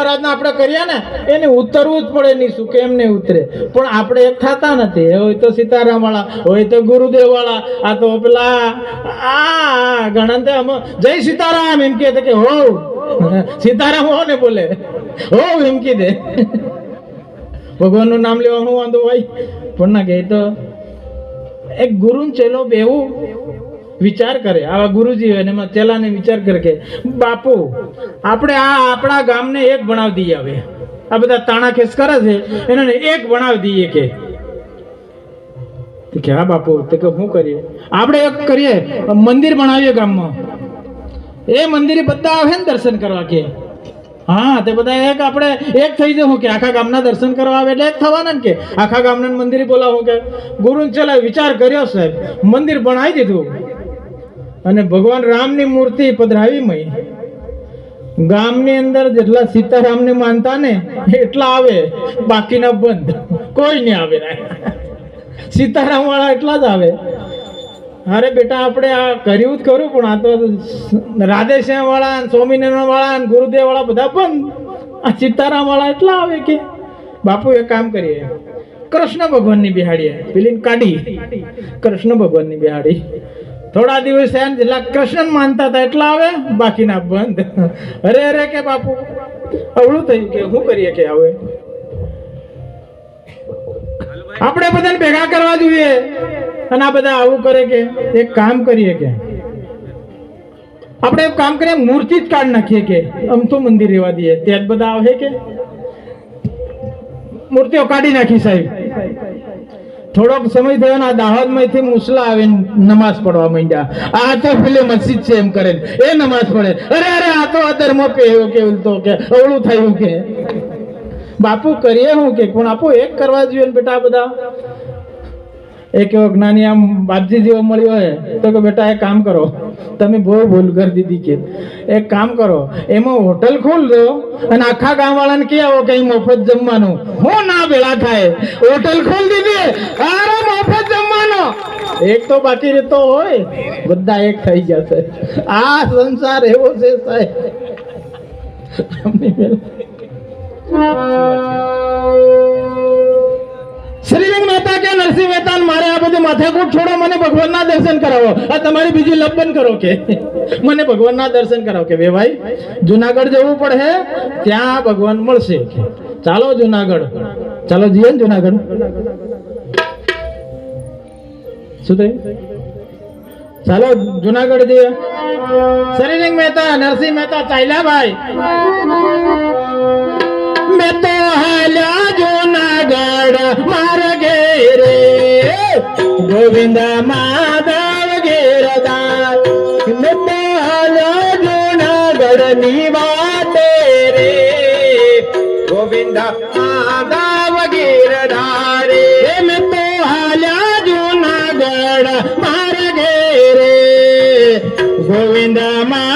આરાધના આપણે કરીએ ને, એને ઉતરવું જ પડે નહીં શું કેમ નહીં ઉતરે. પણ આપણે એક થતા નથી. હોય તો સીતારામ વાળા હોય તો ગુરુદેવ વાળા આ તો પેલા, આ ઘણા તો આમ, જય સીતારામ એમ કહે કે હો સીતારામ હો ને બોલે. હો એમ કીધે ભગવાનનું નામ લેવાનું વાંધો હોય? પણ ના કહે તો, એક ગુરુ ચેલો બેવું વિચાર કરે. આવા ગુરુજી હોય એમાં ચેલાને વિચાર કરે કે, બાપુ, આપણે આ આપણા ગામને એક ભણાવી દઈએ હવે. આ બધા તાણા ખેસ કરે છે એને એક ભણાવી દઈએ કે. કે, હા, બાપુ. તે કે શું કરીએ? આપણે એક કરીએ, મંદિર બનાવીએ ગામમાં. એ મંદિરે બધા આવે ને દર્શન કરવા કે. હા, તે બધા એક આપણે એક થઈ જવું કે, આખા ગામના દર્શન કરવા આવે એટલે એક થવાના ને કે. આખા ગામના મંદિરે બોલાવું કે. ગુરુ ચલા વિચાર કર્યો સાહેબ, મંદિર બનાવી દીધું. અને ભગવાન રામની મૂર્તિ પધરાવી મય. ગામની અંદર જેટલા સીતારામને માનતા ને, એટલા આવે, બાકીના બંધ. કોઈ નહીં આવે સીતારામ વાળા એટલા જ આવે. અરે બેટા, આપણે આ કર્યું જ ખરું, પણ આ તો રાધેશ્યામ વાળા સ્વામિનારાયણ વાળા ગુરુદેવ વાળા બધા બંધ. આ સીતારામ વાળા એટલા આવે કે, બાપુ એક કામ કરીએ. કૃષ્ણ ભગવાનની બિહાડીએ. પેલી કાઢી. કૃષ્ણ ભગવાનની બિહાડી. થોડા દિવસ થયા કૃષ્ણ માનતા હતા એટલા આવે, બાકીના બંધ. અરે અરે કે બાપુ, અવળું થયું કે શું કરીએ કે હવે? આપણે બધાને ભેગા કરવા જોઈએ. અને આ બધા આવું કરે કે, એક કામ કરીએ કે. આપણે એક કામ કરીએ, મૂર્તિ જ કાઢ નાખીએ કે આમ તો મંદિર રહેવા દઈએ. ત્યાં જ બધા આવે કે? મૂર્તિઓ કાઢી નાખી સાહેબ. થોડોક સમય થયો ને દાહોદમાંથી મુસલા આવીને નમાઝ પડવા માંડ્યા. આ તો પેલી મસ્જિદ છે એમ કરે એ નમાઝ પડે અરે અરે, આ તો અધર્મ પહેર્યો કે ઉલતો કે, અવળું થયું કે. બાપુ, કરીએ હું કે, પણ આપો એક કરવા જોઈએ બેટા બધા. એક એવો જ્ઞાની આમ બાપજી જેવો મળ્યો હોય તો કે બેટા એક કામ કરો. તમે બહુ ભૂલ કરી દીધી કે. એક કામ કરો, એમાં હોટલ ખોલ દો અને આખા ગામ વાળાને કે આવો કઈ મફત જમવાનું. હું ના ભેળા થાય. હોટલ ખોલ દીધી. અરે મફત જમવાનો. એક તો બાકી રહેતો હોય, બધા એક થઈ જશે. આ સંસાર એવો છે સાહેબ. મહેતા મારે આ બધું માથાકૂટ છોડો, મને ભગવાનના દર્શન કરાવો. આ તમારી બીજી લપન કરો કે. મને ભગવાનના દર્શન કરાવો કે, બે ભાઈ, જુનાગઢ જવું પડે, ત્યાં ભગવાન મળશે ચાલો જુનાગઢ. ચાલો જઈએ ને જુનાગઢ. શું થયું? ચાલો જુનાગઢ જઈએ શ્રીલિંગ મહેતા, નરસિંહ મહેતા ચાલ્યા ભાઈ મેં તો હાલ્યા જુનાગઢ મારા ઘેરે. ગોવિંદ માધવ ઘેરદાર મેં તો હાલ્યા જુનાગઢની વાટે રે. ગોવિંદ માધવ ઘેરદારે મેં તો હાલ્યા જુનાગઢ મારા ઘેરે ગોવિંદ માધવ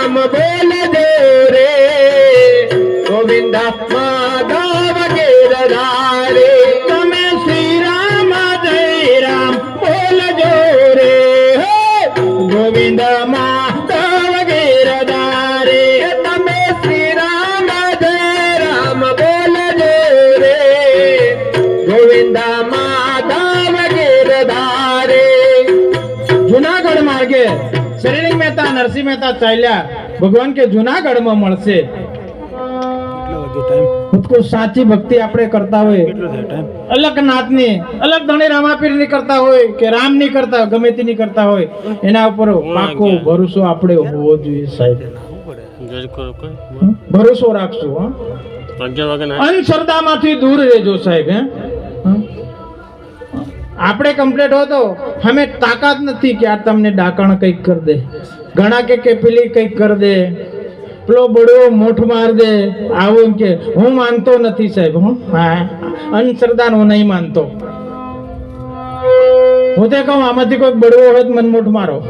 સીતારામ બોલજો નરસિંહ મહેતા ચાલ્યા. ભગવાન કે જુનાગઢમાં મળશે. સાચી ભક્તિ આપણે કરતા હોય. અલગ નાથની અલગ ધણી રામાપીરની કરતા હોય કે રામની કરતા હોય ગમે તેની કરતા હોય એના ઉપર પાકો ભરોસો આપણે હોવો જોઈએ સાહેબ? ભરોસો રાખશું ના અંધશ્રદ્ધામાંથી દૂર રહેજો સાહેબ હે. આપણે કમ્પ્લેટ હો તો અમે તાકાત નથી કે આ તમને ડાકણ કંઈક કરી દે. ઘણા કે કે પેલી કંઈક કરી દે. પેલો બળવો મોઠ માર દે. આવું એમ કે, હું માનતો નથી સાહેબ, હું હા અંધશ્રદ્ધા હું નહીં માનતો. હું તે કહું, આમાંથી કોઈ બળવો હોય તો મનમોટ મારો.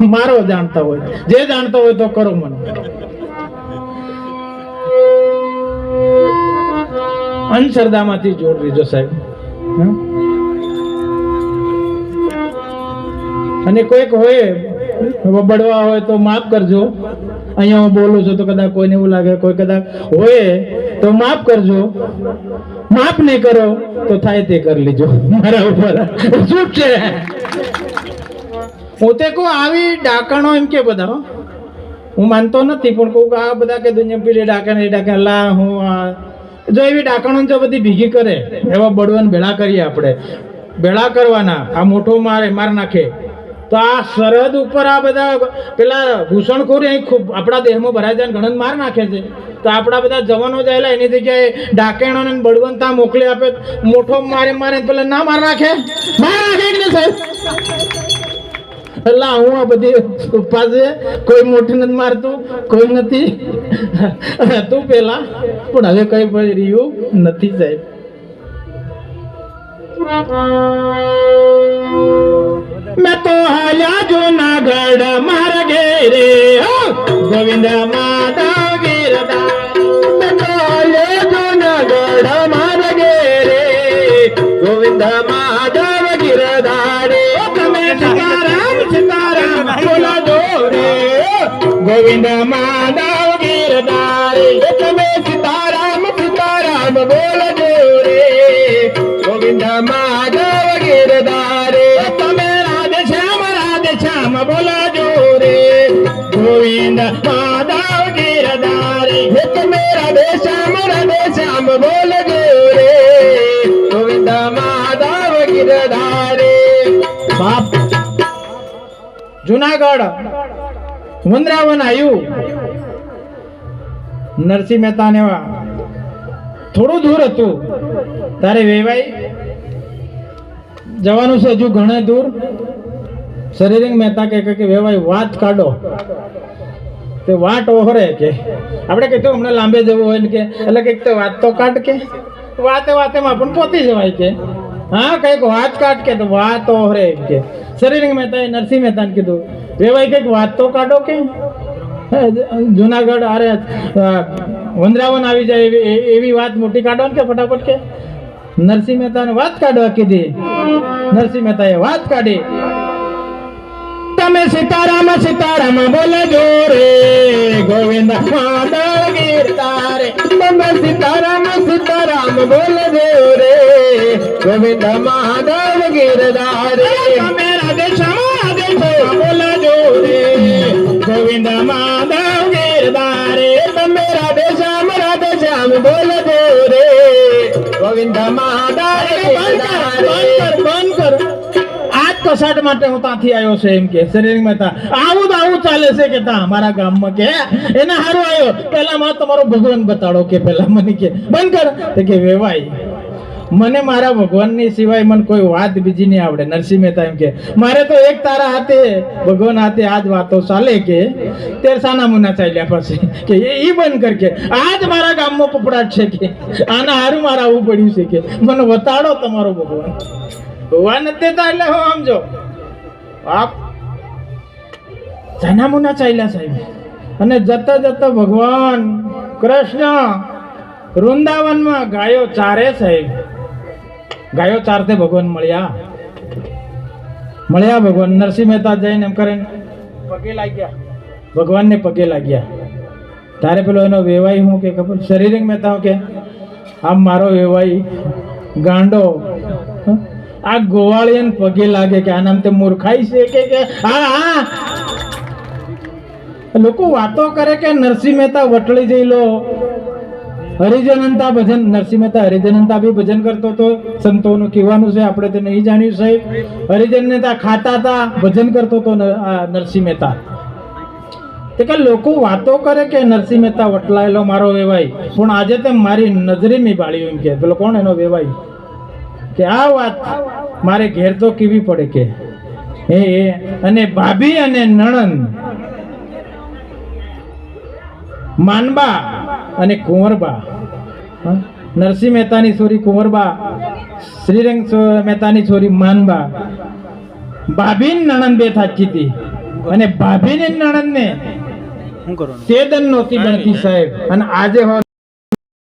મારો જાણતા હોય. જે જાણતો હોય તો કરો મને. અંધશ્રદ્ધામાંથી જોડ લીધો સાહેબ? અને કોઈક હોય બળવા હોય તો માફ કરજો. અહીંયા હું બોલું છું તો કદાચ કોઈને એવું લાગે, કોઈ કદાચ હોય તો માફ કરજો. માફ નહીં કરો તો થાય તે કરી લીજો. મારા ઉપર. શું છે? હું તે કહું, આવી ડાકણો એમ કે બધા. હું. માનતો નથી, પણ કહું કે આ બધા કે દુનિયા પેલી ડાકણ, એ ડાકણ. લા, હું આ. જો એવી ડાકણો જો બધી ભીગી કરે, એવા બળવાન ભેળા કરીએ આપણે. ભેળા કરવાના. આ મોટો મારે, માર નાખે. તો આ સરહદ ઉપર આ બધા પેલા ઘૂસણખોરી અહીં ખૂબ આપણા દેહમાં ભરાય જાય ગણન માર નાખે છે. તો આપણા બધા જવાનો જાયેલા એની જગ્યાએ ડાકેણો ને બળવંતા મોકલી આપે મોટો મારે મારે પેલા ના માર નાખે? માર નાખે એટલે સાહેબ? એટલે હું આ બધી ઉપા છે, કોઈ મોટી નથી મારતું, કોઈ નથી. તું પેલા, પણ હવે કઈ ભાઈ રહ્યું નથી સાહેબ. મેં તો હાલ્યા જુનાગઢ માર ઘેરે હો, ગોવિંદ માધવ ગીરધા મેં તો હાલ્યા જુનાગઢ માર ઘેરે ગોવિંદ માધવ ગીરધારે તમે સીતારામ સીતારામ બોલો જોરે ગોવિંદ માધવ ગીરધારે ગીરધારે બાપ. જુનાગઢ. વૃંદાવન આવ્યું નરસિંહ મહેતા ને થોડું દૂર હતું. તારે વેવાઈ? જવાનું છે હજુ ઘણે દૂર. શરીરિંગ મહેતા કે કે વેવાઈ, વાત કાઢો. તે વાટ ઓહરે કે. આપણે કીધું હમણાં લાંબે જવું હોય ને કે, એટલે કંઈક તો વાત તો કાઢ કે. વાતે વાતેમાં પણ પહોંચી જવાય કે. હા, કંઈક વાત કાઢ કે તો વાત ઓહરે એમ કે. શરીરંગ મહેતા નરસિંહ મહેતાને કીધું. વેવાઈ, કંઈક વાત તો કાઢો કે? જુનાગઢ અરે વંદરાવન આવી જાય એવી એવી વાત મોટી કાઢો ને કે ફટાફટ કે? નરસિંહ મહેતાને વાત કાઢવા કીધી. નરસિંહ મહેતાએ વાત કાઢી. તમે સીતારામ સીતારામ બોલે જોરે ગોવિંદ માધવ ગીરધારે તમે સીતારામ સીતારામ બોલે જોરે ગોવિંદ મહાદેવ ગિરધારે તમે રાધે શ્યામ રાધે શ્યામ બોલે જોરે ગોવિંદ મહાદેવ ગિરધારે તમે રાધે શ્યામ રાધે શ્યામ બોલા જોરે ગોવિંદ બંધ કર આજ કસાટ માટે હું ત્યાંથી આવ્યો છે એમ કે શરીર મહેતા આવું તો આવું ચાલે છે કે તા અમારા ગામમાં કે એને હારું આવ્યો. પેલા માં તમારો ભગવાન બતાડો કે પેલા મને કે બંધ કર. કે વેવાય. મને મારા ભગવાનની સિવાય મને કોઈ વાત બીજી નહીં આવડે, નરસિંહ મહેતા એમ કે. મારે તો એક તારા હાથે, ભગવાન હાથે આજ વાતો ચાલે કે તે સાના મુના ચાલ્યા પાસે કે, એ ઈ બંધ કર કે આજ મારા ગામમાં પપડાટ છે કે, આના હારું મારા આવવું પડ્યું છે કે. મને વતાડો તમારો ભગવાન. ભગવાન નથી દેતા એટલે હું સમજો. આપ જનામુના ચાલ્યા સાહેબ. અને જતા જતા ભગવાન કૃષ્ણ વૃંદાવનમાં ગાયો ચારે સાહેબ. ગાયો ચારતે ભગવાન મળ્યા. મળ્યા ભગવાન. નરસિંહ મહેતા જઈને એમ કરીને પગે લાગ્યા. ભગવાનને પગે લાગ્યા. તારે પેલો એનો વેવાઈ હું કે ખબર? શરીરિક મહેતા કે? આમ મારો વેવાઈ ગાંડો. આ ગોવાળિયન પગે લાગે કે આનામ તે મૂર્ખાઈ છે કે કે? હા હા. લોકો વાતો કરે કે નરસિંહ મહેતા વટળી જઈ લો. હરિજનંતા ભજન, નરસિંહ મહેતા હરિજનંતા બી ભજન કરતો હતો સંતોનું કહેવાનું છે, આપણે તો નહીં જાણ્યું સાહેબ. હરિજનતા ખાતા હતા, ભજન કરતો હતો નરસિંહ મહેતા. તે કે લોકો વાતો કરે કે નરસિંહ મહેતા વટલાયેલો મારો વેવાય પણ આજે તે મારી નજરે મેં બાળ્યું એમ કે પેલો કોણ એનો વેવાય કે આ વાત મારે ઘેર તો કેવી પડે કે? એ અને ભાભી અને નણંદ માનબા અને કુંવરબા. નરસિંહ મહેતાની છોરી કુંવરબા શ્રીરંગ મહેતાની છોરી માનબા. ભાભી નણંદ બે થાચી હતી. અને ભાભી ને નણંદ ને શું કરવાનું તે દન નહોતી બનતી સાહેબ. અને આજે હો